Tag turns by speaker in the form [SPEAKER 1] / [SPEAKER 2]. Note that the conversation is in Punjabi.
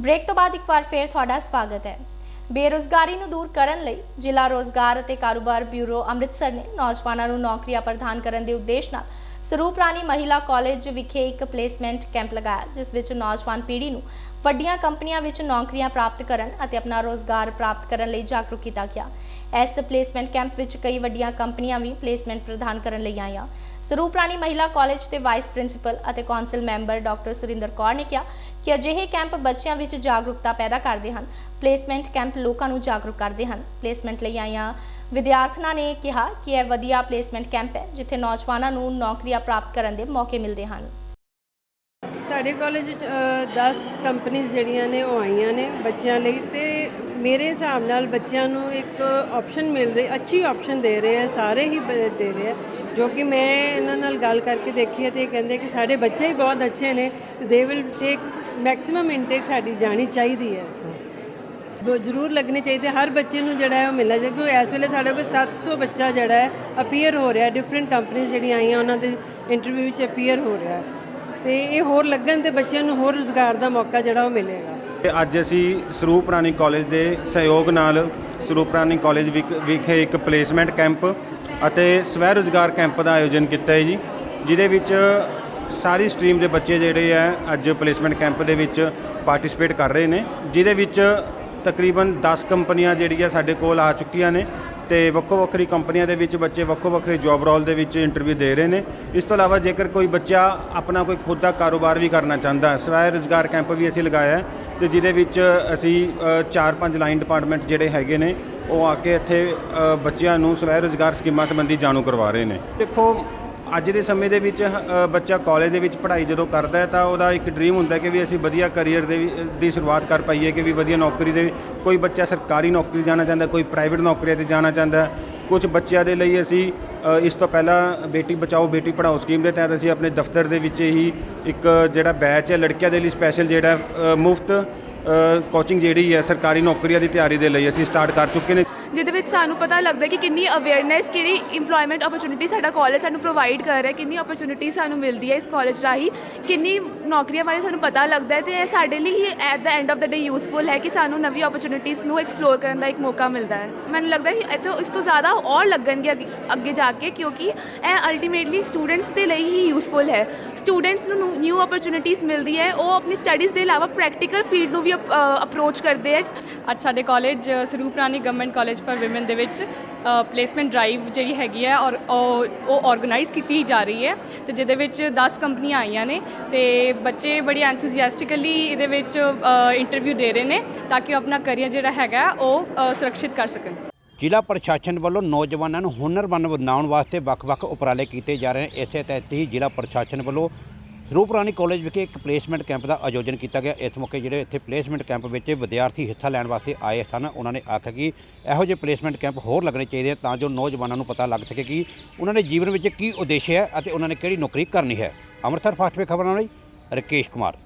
[SPEAKER 1] ਬ੍ਰੇਕ ਤੋਂ ਬਾਅਦ ਇੱਕ ਵਾਰ ਫੇਰ ਤੁਹਾਡਾ ਸਵਾਗਤ ਹੈ। ਬੇਰੁਜ਼ਗਾਰੀ ਨੂੰ ਦੂਰ ਕਰਨ ਲਈ ਜ਼ਿਲ੍ਹਾ ਰੋਜ਼ਗਾਰ ਅਤੇ ਕਾਰੋਬਾਰ ਬਿਊਰੋ ਅੰਮ੍ਰਿਤਸਰ ਨੇ ਨੌਜਵਾਨਾਂ ਨੂੰ ਨੌਕਰੀਆਂ ਪ੍ਰਦਾਨ ਕਰਨ ਦੇ ਉਦੇਸ਼ ਨਾਲ ਸਰੂਪ ਰਾਣੀ ਮਹਿਲਾ ਕਾਲਜ ਵਿਖੇ ਇੱਕ ਪਲੇਸਮੈਂਟ ਕੈਂਪ ਲਗਾਇਆ, ਜਿਸ ਵਿੱਚ ਨੌਜਵਾਨ ਪੀੜ੍ਹੀ ਨੂੰ ਵੱਡੀਆਂ ਕੰਪਨੀਆਂ ਵਿੱਚ ਨੌਕਰੀਆਂ ਪ੍ਰਾਪਤ ਕਰਨ ਅਤੇ ਆਪਣਾ ਰੋਜ਼ਗਾਰ ਪ੍ਰਾਪਤ ਕਰਨ ਲਈ ਜਾਗਰੂਕ ਕੀਤਾ ਗਿਆ। ਇਸ ਪਲੇਸਮੈਂਟ ਕੈਂਪ ਵਿੱਚ ਕਈ ਵੱਡੀਆਂ ਕੰਪਨੀਆਂ ਵੀ ਪਲੇਸਮੈਂਟ ਪ੍ਰਦਾਨ ਕਰਨ ਲਈ ਆਈਆਂ। ਸਰੂਪ ਰਾਣੀ ਮਹਿਲਾ ਕਾਲਜ ਦੇ ਵਾਈਸ ਪ੍ਰਿੰਸੀਪਲ ਅਤੇ council member doctor Surinder Kaur ਨੇ ਕਿਹਾ ਕਿ ਅਜਿਹੇ ਕੈਂਪ ਬੱਚਿਆਂ ਵਿੱਚ ਜਾਗਰੂਕਤਾ ਪੈਦਾ ਕਰਦੇ ਹਨ। ਪਲੇਸਮੈਂਟ ਕੈਂਪ ਲੋਕਾਂ ਨੂੰ ਜਾਗਰੂਕ ਕਰਦੇ ਹਨ। ਪਲੇਸਮੈਂਟ ਲਈ ਆਈਆਂ ਵਿਦਿਆਰਥਣਾਂ ਨੇ ਕਿਹਾ ਕਿ ਇਹ ਵਧੀਆ ਪਲੇਸਮੈਂਟ ਕੈਂਪ ਹੈ, ਜਿੱਥੇ ਨੌਜਵਾਨਾਂ ਨੂੰ ਨੌਕਰੀਆਂ ਪ੍ਰਾਪਤ ਕਰਨ ਦੇ ਮੌਕੇ ਮਿਲਦੇ ਹਨ।
[SPEAKER 2] ਸਾਡੇ ਕਾਲਜ ਵਿੱਚ 10 ਕੰਪਨੀਆਂ ਜਿਹੜੀਆਂ ਨੇ ਉਹ ਆਈਆਂ ਨੇ ਬੱਚਿਆਂ ਲਈ ਤੇ ਮੇਰੇ ਹਿਸਾਬ ਨਾਲ ਬੱਚਿਆਂ ਨੂੰ ਇੱਕ ਆਪਸ਼ਨ ਮਿਲ ਰਹੀ, ਅੱਛੀ ਆਪਸ਼ਨ ਦੇ ਰਹੇ ਆ, ਸਾਰੇ ਹੀ ਦੇ ਰਹੇ ਆ, ਜੋ ਕਿ ਮੈਂ ਇਹਨਾਂ ਨਾਲ ਗੱਲ ਕਰਕੇ ਦੇਖੀ ਹੈ ਤੇ ਇਹ ਕਹਿੰਦੇ ਕਿ ਸਾਡੇ ਬੱਚੇ ਹੀ ਬਹੁਤ ਅੱਛੇ ਨੇ, ਤੇ they will take maximum intake ਸਾਡੀ ਜਾਣੀ ਚਾਹੀਦੀ ਹੈ ਜ਼ਰੂਰ ਲੱਗਣੇ ਚਾਹੀਦੇ ਹਰ ਬੱਚੇ ਨੂੰ ਜਿਹੜਾ ਹੈ ਉਹ ਮਿਲਣਾ ਚਾਹੀਦਾ ਕਿਉਂਕਿ ਇਸ ਵੇਲੇ ਸਾਡੇ ਕੋਲ 700 ਬੱਚਾ ਜਿਹੜਾ ਹੈ ਅਪੀਅਰ ਹੋ ਰਿਹਾ ਡਿਫਰੈਂਟ ਕੰਪਨੀਆਂ ਜਿਹੜੀਆਂ ਆਈਆਂ ਉਹਨਾਂ ਦੇ ਇੰਟਰਵਿਊ ਵਿੱਚ ਅਪੀਅਰ ਹੋ ਰਿਹਾ ਹੈ ਤੇ ਇਹ ਹੋਰ ਲੱਗਣ ਤੇ ਬੱਚਿਆਂ ਨੂੰ ਹੋਰ ਰੁਜ਼ਗਾਰ ਦਾ ਮੌਕਾ ਜਿਹੜਾ ਉਹ ਮਿਲੇਗਾ
[SPEAKER 3] ਤੇ ਅੱਜ ਅਸੀਂ ਸਰੂਪ ਰਾਣੀ ਕਾਲਜ ਦੇ ਸਹਿਯੋਗ ਨਾਲ ਸਰੂਪ ਰਾਣੀ ਕਾਲਜ ਵਿਖ- ਵਿਖੇ ਇੱਕ ਪਲੇਸਮੈਂਟ ਕੈਂਪ ਅਤੇ ਸਵੈ ਰੋਜ਼ਗਾਰ ਕੈਂਪ ਦਾ ਆਯੋਜਨ ਕੀਤਾ ਹੈ ਜੀ ਜਿਹਦੇ ਵਿੱਚ ਸਾਰੀ ਸਟਰੀਮ ਦੇ ਬੱਚੇ ਜਿਹੜੇ ਆ ਅੱਜ ਪਲੇਸਮੈਂਟ ਕੈਂਪ ਦੇ ਵਿੱਚ ਪਾਰਟਿਸਿਪੇਟ ਕਰ ਰਹੇ ਨੇ ਜਿਹਦੇ ਵਿੱਚ ਤਕਰੀਬਨ 10 ਕੰਪਨੀਆਂ ਜਿਹੜੀਆਂ ਸਾਡੇ ਕੋਲ ਆ ਚੁੱਕੀਆਂ ਨੇ ਤੇ ਵੱਖੋ ਵੱਖਰੀ ਕੰਪਨੀਆਂ ਦੇ ਵਿੱਚ ਬੱਚੇ ਵੱਖੋ ਵੱਖਰੇ ਜੌਬ ਰੋਲ ਦੇ ਵਿੱਚ ਇੰਟਰਵਿਊ ਦੇ ਰਹੇ ਨੇ। ਇਸ ਤੋਂ ਇਲਾਵਾ ਜੇਕਰ ਕੋਈ ਬੱਚਾ ਆਪਣਾ ਕੋਈ ਖੁਦ ਦਾ ਕਾਰੋਬਾਰ ਵੀ ਕਰਨਾ ਚਾਹੁੰਦਾ ਹੈ ਸਵੈ ਰੁਜ਼ਗਾਰ ਕੈਂਪ ਵੀ ਅਸੀਂ ਲਗਾਇਆ ਹੈ ਤੇ ਜਿਹਦੇ ਵਿੱਚ ਅਸੀਂ ਅ, ਚਾਰ ਪੰਜ ਲਾਈਨ ਡਿਪਾਰਟਮੈਂਟ ਜਿਹੜੇ ਹੈਗੇ ਨੇ ਉਹ ਆ ਕੇ ਇੱਥੇ ਬੱਚਿਆਂ ਨੂੰ ਸਵੈ ਰੁਜ਼ਗਾਰ ਸਕੀਮਾਂ ਸੰਬੰਧੀ ਜਾਣੂ ਕਰਵਾ ਰਹੇ ਨੇ। ਦੇਖੋ ਅੱਜ ਦੇ ਸਮੇਂ ਦੇ ਵਿੱਚ ਬੱਚਾ ਕਾਲਜ ਦੇ ਵਿੱਚ ਪੜ੍ਹਾਈ ਜਦੋਂ ਕਰਦਾ ਹੈ, ਤਾਂ ਉਹਦਾ ਇੱਕ ਡ੍ਰੀਮ ਹੁੰਦਾ ਕਿ ਵੀ ਅਸੀਂ ਵਧੀਆ ਕੈਰੀਅਰ ਦੇ ਦੀ ਸ਼ੁਰੂਆਤ ਕਰ ਪਾਈਏ, ਕਿ ਵੀ ਵਧੀਆ ਨੌਕਰੀ ਦੇ ਕੋਈ ਬੱਚਾ ਸਰਕਾਰੀ ਨੌਕਰੀ ਜਾਣਾ ਚਾਹੁੰਦਾ, ਕੋਈ ਪ੍ਰਾਈਵੇਟ ਨੌਕਰੀ ਤੇ ਜਾਣਾ ਚਾਹੁੰਦਾ ਕੁਝ ਬੱਚਿਆਂ ਦੇ ਲਈ ਅਸੀਂ ਇਸ ਤੋਂ ਪਹਿਲਾਂ ਬੇਟੀ ਬਚਾਓ, ਬੇਟੀ ਪੜ੍ਹਾਓ ਸਕੀਮ ਦੇ ਤਹਿਤ ਅਸੀਂ ਆਪਣੇ ਦਫ਼ਤਰ ਦੇ ਵਿੱਚ ਹੀ ਇੱਕ ਜਿਹੜਾ ਬੈਚ ਹੈ, ਲੜਕੀਆਂ ਦੇ ਲਈ ਸਪੈਸ਼ਲ ਜਿਹੜਾ ਮੁਫਤ ਕੋਚਿੰਗ ਜਿਹੜੀ ਹੈ, ਸਰਕਾਰੀ ਨੌਕਰੀਆਂ ਦੀ ਤਿਆਰੀ ਦੇ ਲਈ ਅਸੀਂ ਸਟਾਰਟ ਕਰ ਚੁੱਕੇ ਨੇ।
[SPEAKER 4] ਜਿਹਦੇ ਵਿੱਚ ਸਾਨੂੰ ਪਤਾ ਲੱਗਦਾ ਕਿ ਕਿੰਨੀ ਅਵੇਅਰਨੈਸ ਕਿਹੜੀ EMPLOYMENT ਓਪਰਚੁਨਿਟੀ ਸਾਡਾ ਕਾਲਜ ਸਾਨੂੰ ਪ੍ਰੋਵਾਈਡ ਕਰ ਰਿਹਾ, ਕਿੰਨੀ ਓਪਰਚੁਨਿਟੀ ਸਾਨੂੰ ਮਿਲਦੀ ਹੈ ਇਸ ਕਾਲਜ ਰਾਹੀਂ, ਕਿੰਨੀ ਨੌਕਰੀਆਂ ਬਾਰੇ ਸਾਨੂੰ ਪਤਾ ਲੱਗਦਾ ਹੈ ਤੇ ਇਹ ਸਾਡੇ ਲਈ ਹੀ at the end of the day useful ਹੈ ਕਿ ਸਾਨੂੰ ਨਵੀਂ ਓਪਰਚੁਨਿਟੀਜ਼ ਨੂੰ ਐਕਸਪਲੋਰ ਕਰਨ ਦਾ ਇੱਕ ਮੌਕਾ ਮਿਲਦਾ ਹੈ। ਮੈਨੂੰ ਲੱਗਦਾ ਹੈ ਕਿ ਇੱਥੋਂ ਇਸ ਤੋਂ ਜ਼ਿਆਦਾ ਔਰ ਲੱਗਣਗੇ ਅੱਗੇ- ਅੱਗੇ ਜਾ ਕੇ ਕਿਉਂਕਿ ਇਹ ਅਲਟੀਮੇਟਲੀ ਸਟੂਡੈਂਟਸ ਦੇ ਲਈ ਹੀ ਯੂਸਫੁਲ ਹੈ। ਸਟੂਡੈਂਟਸ ਨੂੰ ਨਿਊ ਓਪਰਚੁਨਿਟੀਜ਼ ਮਿਲਦੀ ਹੈ, ਉਹ ਆਪਣੀ ਸਟੱਡੀਜ਼ ਦੇ ਇਲਾਵਾ ਪ੍ਰੈਕਟੀਕਲ ਫੀਲਡ ਨੂੰ ਵੀ ਅਪਰੋਚ ਕਰਦੇ ਹੈ
[SPEAKER 5] ਅੱਜ ਸਾਡੇ college Sarup Rani government college for women ਦੇ ਵਿੱਚ ਪਲੇਸਮੈਂਟ ਡਰਾਈਵ ਜਿਹੜੀ ਹੈਗੀ ਹੈ ਔਰ ਉਹ ਉਹ ਆਰਗੇਨਾਈਜ਼ ਕੀਤੀ ਜਾ ਰਹੀ ਹੈ। ਤੇ ਜਿਹਦੇ ਵਿੱਚ 10 ਕੰਪਨੀਆਂ ਆਈਆਂ ਨੇ ਤੇ ਬੱਚੇ ਬੜੀ ਐਂਥੂਸੀਆਸਟਿਕਲੀ ਇਹਦੇ ਵਿੱਚ ਇੰਟਰਵਿਊ ਦੇ ਰਹੇ ਨੇ ਤਾਂ ਕਿ ਉਹ ਆਪਣਾ ਕਰੀਅਰ ਜਿਹੜਾ ਹੈਗਾ, ਉਹ ਸੁਰੱਖਿਅਤ ਕਰ ਸਕਣ।
[SPEAKER 6] ਜ਼ਿਲ੍ਹਾ ਪ੍ਰਸ਼ਾਸਨ ਵੱਲੋਂ ਨੌਜਵਾਨਾਂ ਨੂੰ ਹੁਨਰਮੰਦ ਬਣਾਉਣ ਵਾਸਤੇ ਵੱਖ-ਵੱਖ ਉਪਰਾਲੇ ਕੀਤੇ ਜਾ ਰਹੇ ਨੇ। ਇਸੇ ਤਹਿਤ ਹੀ ਜ਼ਿਲ੍ਹਾ ਪ੍ਰਸ਼ਾਸਨ ਵੱਲੋਂ ਸਰੂਪ ਰਾਣੀ ਕਾਲਜ ਵਿਖੇ ਇੱਕ ਪਲੇਸਮੈਂਟ ਕੈਂਪ ਦਾ ਆਯੋਜਨ ਕੀਤਾ ਗਿਆ। ਇਸ ਮੌਕੇ ਜਿਹੜੇ ਇੱਥੇ ਪਲੇਸਮੈਂਟ ਕੈਂਪ ਵਿੱਚ ਵਿਦਿਆਰਥੀ ਹਿੱਸਾ ਲੈਣ ਵਾਸਤੇ ਆਏ ਸਨ। ਉਹਨਾਂ ਨੇ ਆਖਿਆ ਕਿ ਇਹੋ ਜਿਹੇ ਪਲੇਸਮੈਂਟ ਕੈਂਪ ਹੋਰ ਲੱਗਣੇ ਚਾਹੀਦੇ ਆ ਤਾਂ ਜੋ ਨੌਜਵਾਨਾਂ ਨੂੰ ਪਤਾ ਲੱਗ ਸਕੇ ਕਿ ਉਹਨਾਂ ਦੇ ਜੀਵਨ ਵਿੱਚ ਕੀ ਉਦੇਸ਼ ਹੈ ਅਤੇ ਉਹਨਾਂ ਨੇ ਕਿਹੜੀ ਨੌਕਰੀ ਕਰਨੀ ਹੈ। ਅੰਮ੍ਰਿਤਸਰ ਫਾਸਟ ਵੇ ਖਬਰਾਂ ਲਈ ਰਕੇਸ਼ ਕੁਮਾਰ।